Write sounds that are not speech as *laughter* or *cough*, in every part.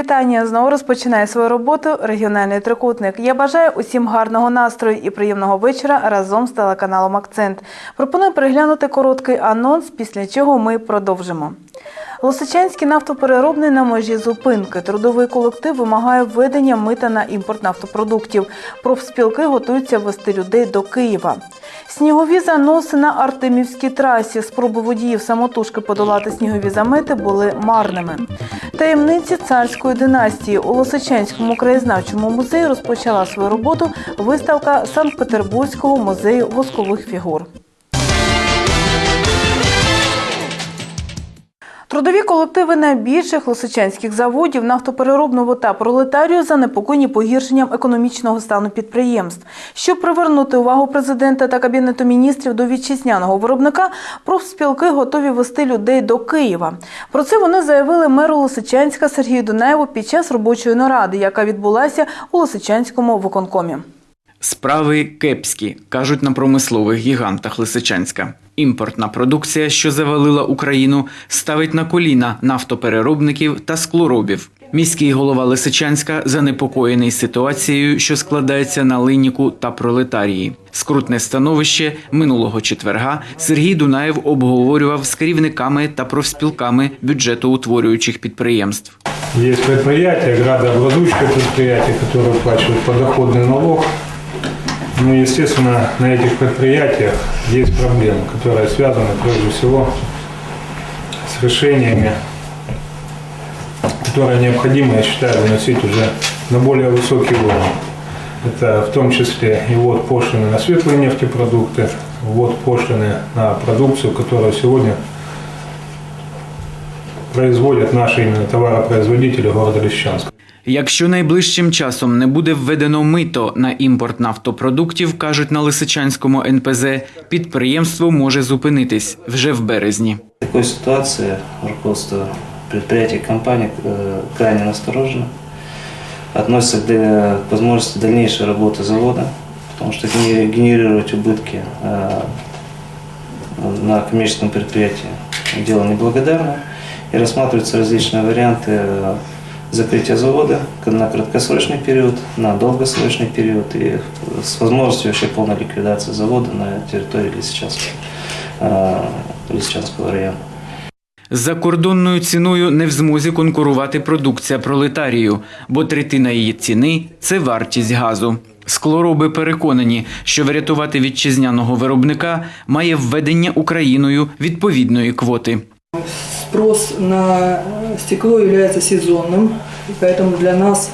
Вітання знову розпочинає свою роботу регіональний трикутник. Я бажаю усім гарного настрою і приємного вечора разом з телеканалом Акцент. Пропоную переглянути короткий анонс, після чого ми продовжимо. Лосичанський нафтопереробний на межі зупинки. Трудовий колектив вимагає введення мита на імпорт нафтопродуктів. Профспілки готуються вести людей до Києва. Снігові заноси на Артемівській трасі. Спроби водіїв самотужки подолати снігові замети були марними. Таємниці царської династії у Лосичанському краєзнавчому музеї розпочала свою роботу виставка Санкт-Петербурзького музею воскових фігур. Трудові колективи найбільших лосичанських заводів нафтопереробного та пролетарію занепокоєні погіршенням економічного стану підприємств. Щоб привернути увагу президента та кабінету міністрів до вітчизняного виробника, профспілки готові вести людей до Києва. Про це вони заявили меру Лосичанська Сергію Дунаєву під час робочої наради, яка відбулася у Лосичанському виконкомі. Справи кепські, кажуть на промислових гігантах Лисичанська. Імпортна продукція, що завалила Україну, ставить на коліна нафтопереробників та склоробів. Міський голова Лисичанська занепокоєний ситуацією, що складається на линіку та пролетарії. Скрутне становище минулого четверга Сергій Дунаєв обговорював з керівниками та профспілками бюджетоутворюючих підприємств. Есть предприятия, градообразующие предприятия, которые уплачивают подоходный налог. Ну, естественно, на этих предприятиях есть проблемы, которые связаны прежде всего с решениями, которые необходимо, я считаю, выносить уже на более высокий уровень. Это в том числе и ввод пошлины на светлые нефтепродукты, ввод пошлины на продукцию, которую сегодня производят наши именно товаропроизводители города Лисичанска. Якщо найближчим часом не буде введено мито на імпорт нафтопродуктів, кажуть на Лисичанському НПЗ, підприємство може зупинитись вже в березні. В такой ситуации руководство предприятий и компаний э, крайне насторожено. Относится к, э, к возможности дальнейшей работы завода, потому что генери- генерировать убытки э, на коммерческом предприятии дело неблагодарное. И рассматриваются различные варианты э, закрытия завода на краткосрочный период, на долгосрочный период и с возможностью вообще полной ликвидации завода на территории Лисичанского, э, Лисичанского района. З закордонною ціною не в змозі конкурувати продукція пролетарію, бо третина її ціни це вартість газу. Склороби переконані, що врятувати вітчизняного виробника має введення Україною відповідної квоти. Спрос на э, стекло является сезонным, и поэтому для нас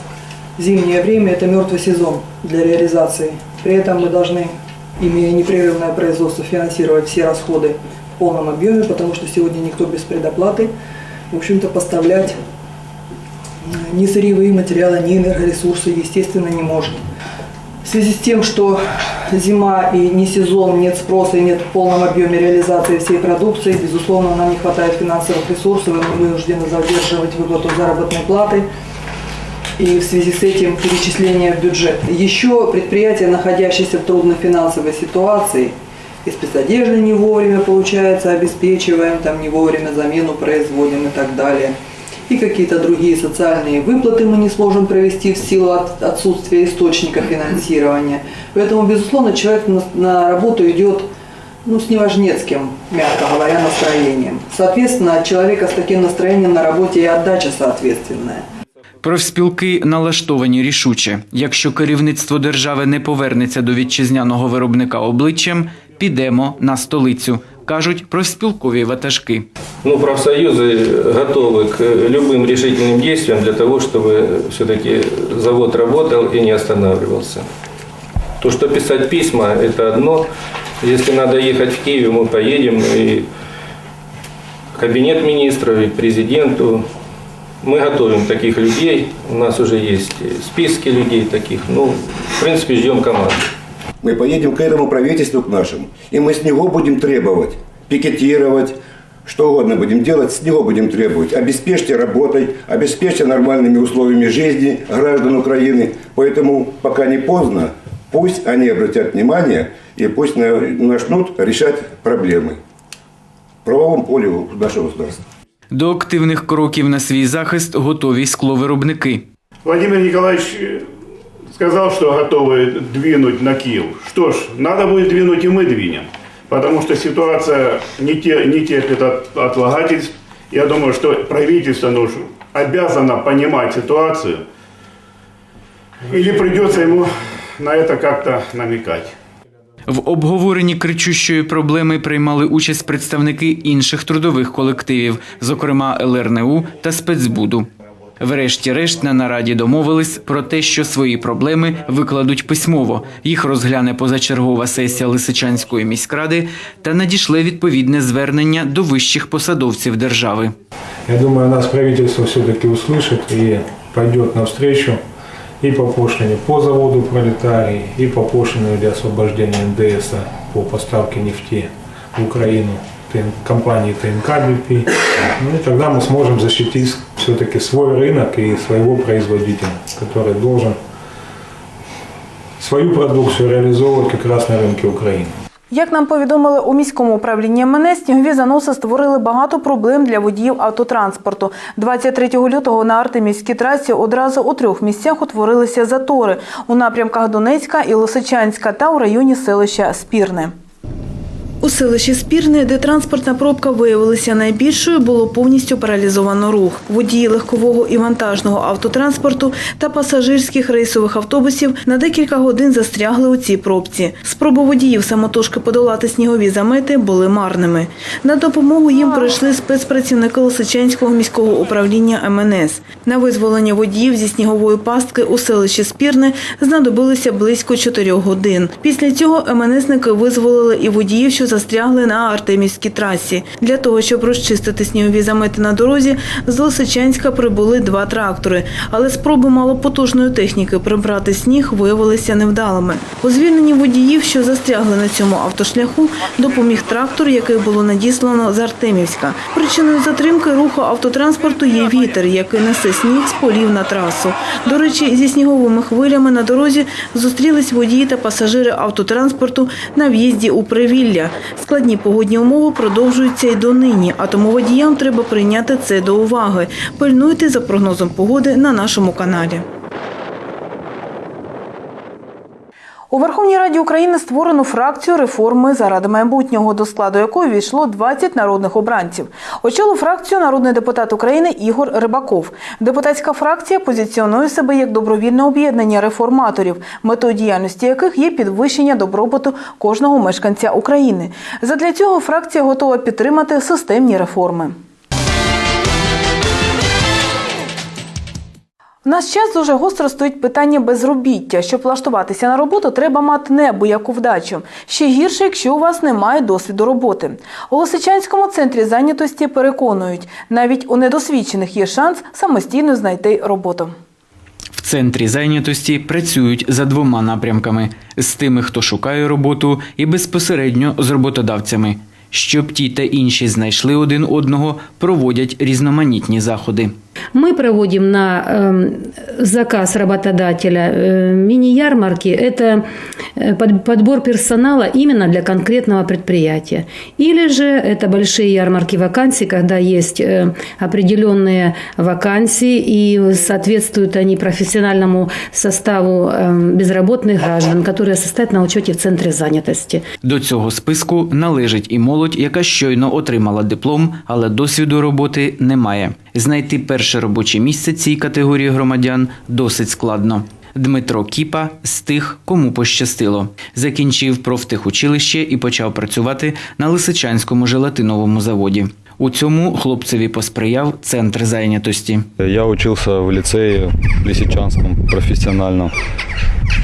зимнее время – это мертвый сезон для реализации. При этом мы должны, имея непрерывное производство, финансировать все расходы в полном объеме, потому что сегодня никто без предоплаты, в общем-то, поставлять э, ни сырьевые материалы, ни энергоресурсы, естественно, не может. В связи с тем, что зима и не сезон, нет спроса и нет в полном объеме реализации всей продукции, безусловно, нам не хватает финансовых ресурсов, и мы вынуждены задерживать выплату заработной платы и в связи с этим перечисление в бюджет. Еще предприятия, находящиеся в трудной финансовой ситуации, и спецодежды не вовремя, получается, обеспечиваем, там не вовремя замену производим и так далее. И какие-то другие социальные выплаты мы не сможем провести в силу от- отсутствия источника финансирования. Поэтому, безусловно, человек на, на работу идет ну, с неважнецким, мягко говоря, настроением. Соответственно, от человека с таким настроением на работе и отдача соответственная. Профспілки налаштовані рішуче. Якщо керівництво держави не повернеться до вітчизняного виробника обличчям, підемо на столицю, кажуть профспілкові ватажки. Ну, профсоюзы готовы к любым решительным действиям для того, чтобы все-таки завод работал и не останавливался. То, что писать письма, это одно. Если надо ехать в Киев, мы поедем и в кабинет министров, и к президенту. Мы готовим таких людей. У нас уже есть списки людей таких. Ну, в принципе, ждем команды. Мы поедем к этому правительству, к нашему, и мы с него будем требовать, пикетировать, что угодно будем делать, с него будем требовать. Обеспечьте работой, обеспечьте нормальными условиями жизни граждан Украины. Поэтому пока не поздно, пусть они обратят внимание и пусть на- начнут решать проблемы в правовом поле нашего государства. До активних кроків на свій захист готові скловиробники. Владимир Николаевич э, сказал, что готовы двинуть на Киев. Что ж, надо будет двинуть и мы двинем. Потому что ситуация не, те, не терпит от, отлагательств. Я думаю, что правительство ну, ж обязано понимать ситуацию. Или придется ему на это как-то намекать. В обговоренні кричущої проблеми приймали участь представники інших трудових колективів, зокрема ЛРНУ та спецбуду. Врешті-решт на нараді домовились про те, що свої проблеми викладуть письмово. Їх розгляне позачергова сесія Лисичанської міськради та надішле відповідне звернення до вищих посадовців держави. Я думаю, нас правительство все-таки услышит и пойдет навстречу и по пошлине по заводу «Пролетарий», и по пошлине для освобождения НДС по поставке нефти в Украину ТН компании ТНК БП. Ну и тогда мы сможем защитить все-таки свой рынок и своего производителя, который должен свою продукцию реализовывать как раз на рынке Украины. Як нам повідомили у міському управлінні МНС, снігові заноси створили багато проблем для водіїв автотранспорту. 23 лютого на Артемівській трасі одразу у трьох місцях утворилися затори у напрямках Донецька і Лисичанська та у районі селища Спірне. У селищі Спірне, де транспортна пробка виявилася найбільшою, було повністю паралізовано рух. Водії легкового і вантажного автотранспорту та пасажирських рейсових автобусів на декілька годин застрягли у цій пробці. Спроби водіїв самотужки подолати снігові замети були марними. На допомогу їм прийшли спецпрацівники Лисичанського міського управління МНС. На визволення водіїв зі снігової пастки у селищі Спірне знадобилося близько 4 годин. Після цього МНСники визволили і водіїв, що застрягли на Артемівській трасі. Для того, щоб розчистити снігові замети на дорозі, з Лисичанська прибули два трактори. Але спроби малопотужної техніки прибрати сніг виявилися невдалими. У звільненні водіїв, що застрягли на цьому автошляху, допоміг трактор, який було надіслано з Артемівська. Причиною затримки руху автотранспорту є вітер, який несе сніг з полів на трасу. До речі, зі сніговими хвилями на дорозі зустрілись водії та пасажири автотранспорту на в'їзді у Привілля. Складні погодні умови продовжуються і донині, а тому водіям треба прийняти це до уваги. Пильнуйте за прогнозом погоди на нашому каналі. У Верховній Раді України створено фракцію реформи заради майбутнього, до складу якої війшло 20 народних обранців. Очолив фракцію народний депутат України Ігор Рибаков. Депутатська фракція позиціонує себе як добровільне об'єднання реформаторів, метою діяльності яких є підвищення добробуту кожного мешканця України. Задля цього фракція готова підтримати системні реформи. В наш час дуже гостро стоїть питання безробіття. Щоб влаштуватися на роботу, треба мати неабияку вдачу. Ще гірше, якщо у вас немає досвіду роботи. У Лисичанському центрі зайнятості переконують, навіть у недосвідчених є шанс самостійно знайти роботу. В центрі зайнятості працюють за двома напрямками: з тими, хто шукає роботу, і безпосередньо з роботодавцями. Щоб ті та інші знайшли один одного, проводять різноманітні заходи. Мы проводим на э, заказ работодателя э, мини-ярмарки. Это э, под- подбор персонала именно для конкретного предприятия. Или же это большие ярмарки вакансий, когда есть э, определенные вакансии и соответствуют они профессиональному составу э, безработных граждан, которые состоят на учете в центре занятости. До цього списку належить і молодь, яка щойно отримала диплом, але досвіду роботи немає. Знайти перше робоче місце цій категорії громадян досить складно. Дмитро Кіпа з тих, кому пощастило. Закінчив профтехучилище і почав працювати на Лисичанському желатиновому заводі. У цьому хлопцеві посприяв центр зайнятості. Я учился в лицее Лисичанском профессиональном.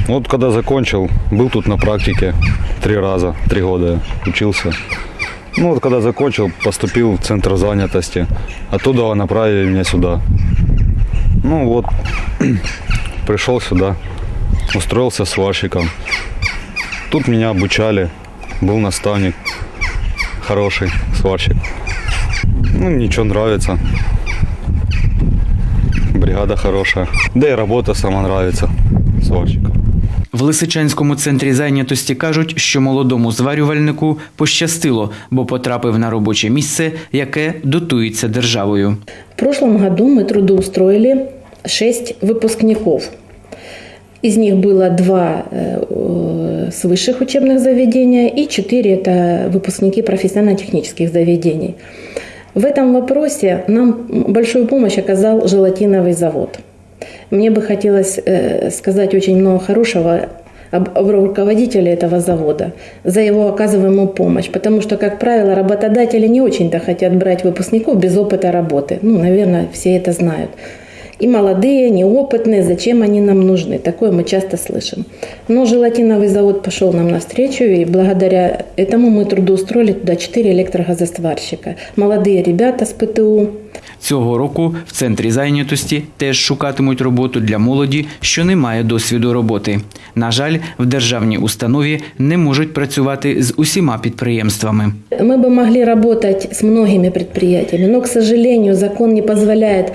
Вот когда закончил, был тут на практике три раза, три года учился. Ну вот когда закончил, поступил в центр занятости. Оттуда направили меня сюда. Ну вот, *clears throat* пришел сюда, устроился сварщиком. Тут меня обучали, был наставник, хороший сварщик. Ну, ничего нравится. Бригада хорошая. Да и работа сама нравится сварщиком. В Лисичанському центрі зайнятості кажуть, що молодому зварювальнику пощастило, бо потрапив на робоче місце, яке дотується державою. В прошлом году мы трудоустроили шесть выпускников. Из них было два э, э, с высших учебных заведений и четыре это выпускники профессионально-технических заведений. В этом вопросе нам большую помощь оказал желатиновый завод. Мне бы хотелось э, сказать очень много хорошего об, об руководителе этого завода за его оказываемую помощь, потому что, как правило, работодатели не очень-то хотят брать выпускников без опыта работы. Ну, наверное, все это знают. И молодые, неопытные, зачем они нам нужны? Такое мы часто слышим. Но желатиновый завод пошел нам навстречу, и благодаря этому мы трудоустроили туда 4 электрогазосварщика. Молодые ребята с ПТУ, Цього року в центрі зайнятості теж шукатимуть роботу для молоді, що не має досвіду роботи. На жаль, в державній установі не можуть працювати з усіма підприємствами. Мы бы могли работать с многими предприятиями, но, к сожалению, закон не позволяет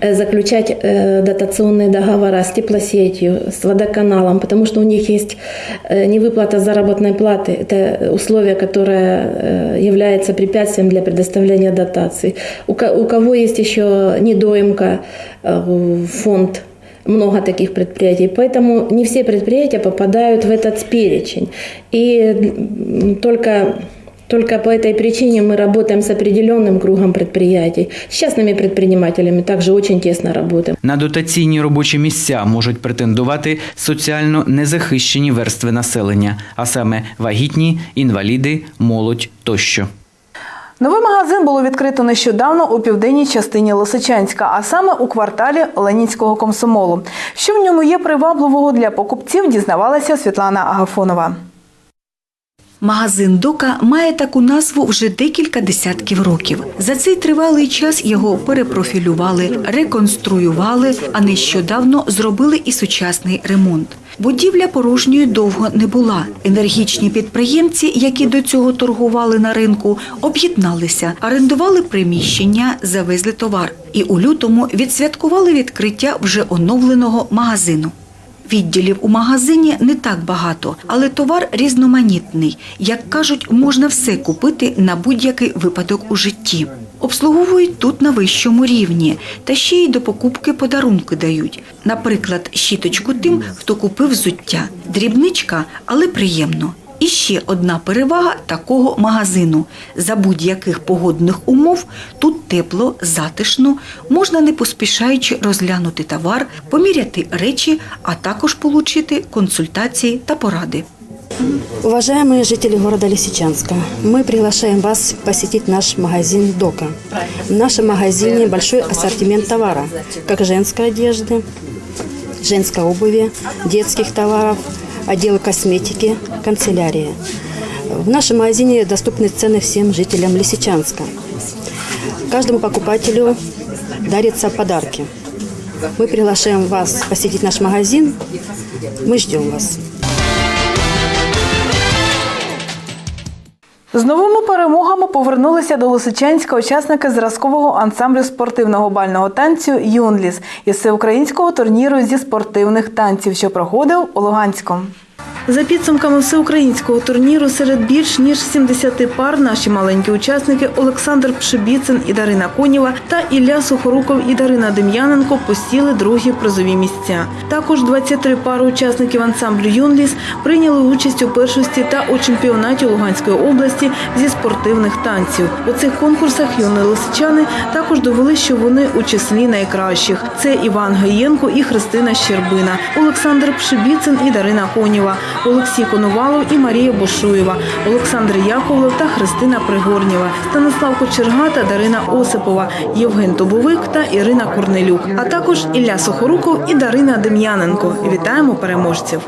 э, заключать э, дотационные договора с теплосетью, с водоканалом, потому что у них есть э, невыплата заработной платы. Это условие, которое э, является препятствием для предоставления дотаций. У ко- у кого есть еще недоимка э, в фонд много таких предприятий, поэтому не все предприятия попадают в этот перечень. И м, только только по этой причине мы работаем с определенным кругом предприятий. С частными предпринимателями также очень тесно работаем. На дотаційні робочі місця можуть претендувати соціально незахищені верстви населення, а саме вагітні, інваліди, молодь тощо. Новий магазин було відкрито нещодавно у південній частині Лисичанська, а саме у кварталі Ленінського комсомолу. Що в ньому є привабливого для покупців, дізнавалася Світлана Агафонова. Магазин Дока має таку назву вже декілька десятків років. За цей тривалий час його перепрофілювали, реконструювали, а нещодавно зробили і сучасний ремонт. Будівля порожньою довго не була. Енергічні підприємці, які до цього торгували на ринку, об'єдналися, орендували приміщення, завезли товар. І у лютому відсвяткували відкриття вже оновленого магазину. Відділів у магазині не так багато, але товар різноманітний. Як кажуть, можна все купити на будь-який випадок у житті. Обслуговують тут на вищому рівні, та ще й до покупки подарунки дають. Наприклад, щіточку тим, хто купив взуття. Дрібничка, але приємно. І ще одна перевага такого магазину. За будь-яких погодних умов тут тепло, затишно, можна не поспішаючи розглянути товар, поміряти речі, а також отримати консультації та поради. Уважаемые жители города Лисичанска, мы приглашаем вас посетить наш магазин «Дока». В нашем магазине большой ассортимент товара, как женской одежды, женской обуви, детских товаров, отдел косметики, канцелярия. В нашем магазине доступны цены всем жителям Лисичанска. Каждому покупателю дарятся подарки. Мы приглашаем вас посетить наш магазин. Мы ждем вас. З новими перемогами повернулися до Лисичанська учасники зразкового ансамблю спортивного бального танцю Юнліс із всеукраїнського турніру зі спортивних танців, що проходив у Луганську. За підсумками всеукраїнського турніру серед більш ніж 70 пар наші маленькі учасники Олександр Пшибіцин і Дарина Конєва та Ілля Сухоруков і Дарина Дем'яненко посіли другі призові місця. Також 23 пари учасників ансамблю Юнліс прийняли участь у першості та у чемпіонаті Луганської області зі спортивних танців. У цих конкурсах юні лисичани також довели, що вони у числі найкращих. Це Іван Гаєнко і Христина Щербина, Олександр Пшибіцин і Дарина Конєва, Олексій Коновалов і Марія Бошуєва, Олександр Яковлев та Христина Пригорнєва, Станислав Кочерга та Дарина Осипова, Євген Тобовик та Ірина Корнелюк, а також Ілля Сухоруков і Дарина Дем'яненко. Вітаємо переможців!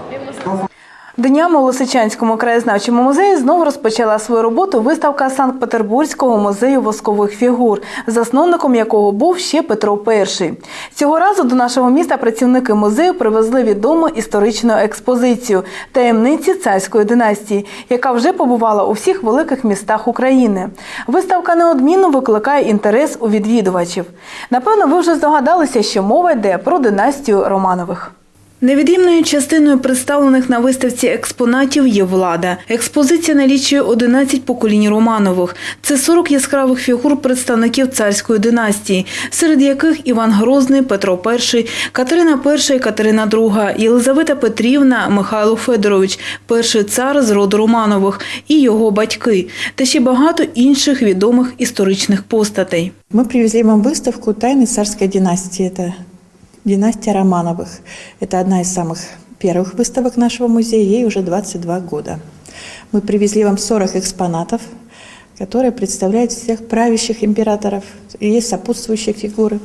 Днями у Лисичанському краєзнавчому музеї знову розпочала свою роботу виставка Санкт-Петербурзького музею воскових фігур, засновником якого був ще Петро І. Цього разу до нашого міста працівники музею привезли відому історичну експозицію таємниці царської династії, яка вже побувала у всіх великих містах України. Виставка неодмінно викликає інтерес у відвідувачів. Напевно, ви вже здогадалися, що мова йде про династію Романових. Невід'ємною частиною представлених на виставці експонатів є влада. Експозиція налічує 11 поколінь Романових. Це 40 яскравих фігур представників царської династії, серед яких Іван Грозний, Петро І, Катерина І, Катерина II, Єлизавета Петрівна, Михайло Федорович, перший цар з роду Романових і його батьки, та ще багато інших відомих історичних постатей. Мы привезли вам выставку «Тайны царской династии». Это династия Романовых. Это одна из самых первых выставок нашего музея, ей уже 22 года. Мы привезли вам 40 экспонатов, которые представляют всех правящих императоров. И есть сопутствующие фигуры.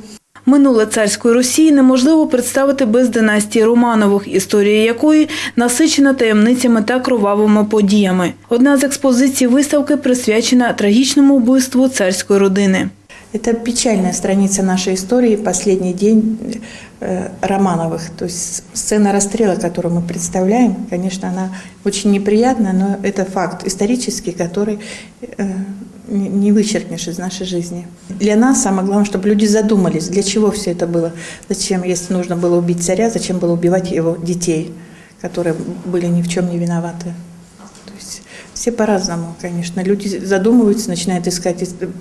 Минуле царської Росії неможливо представити без династії Романових, історія якої насичена таємницями та кровавими подіями. Одна з експозицій виставки присвячена трагічному вбивству царської родини. Это печальная страница нашей истории, последний день э, Романовых. То есть сцена расстрела, которую мы представляем, конечно, она очень неприятная, но это факт исторический, который э, не не вычеркнешь из нашей жизни. Для нас самое главное, чтобы люди задумались, для чего все это было. Зачем, если нужно было убить царя, зачем было убивать его детей, которые были ни в чем не виноваты. То есть все по-разному, конечно. Люди задумываются, начинают искать ис-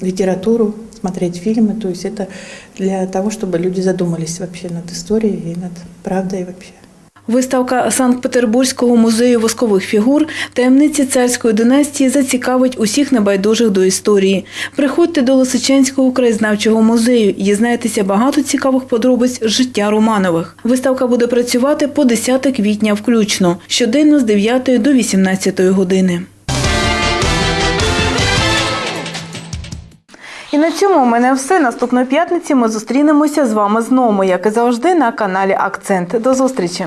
литературу, смотреть фильмы. То есть это для того, чтобы люди задумались вообще над историей и над правдой вообще. Виставка Санкт-Петербурзького музею воскових фігур таємниці царської династії зацікавить усіх небайдужих до історії. Приходьте до Лисичанського краєзнавчого музею і дізнаєтеся багато цікавих подробиць з життя Романових. Виставка буде працювати по 10 квітня включно, щоденно з 9 до 18 години. І на цьому у мене все. Наступної п'ятниці ми зустрінемося з вами знову, як і завжди, на каналі Акцент. До зустрічі!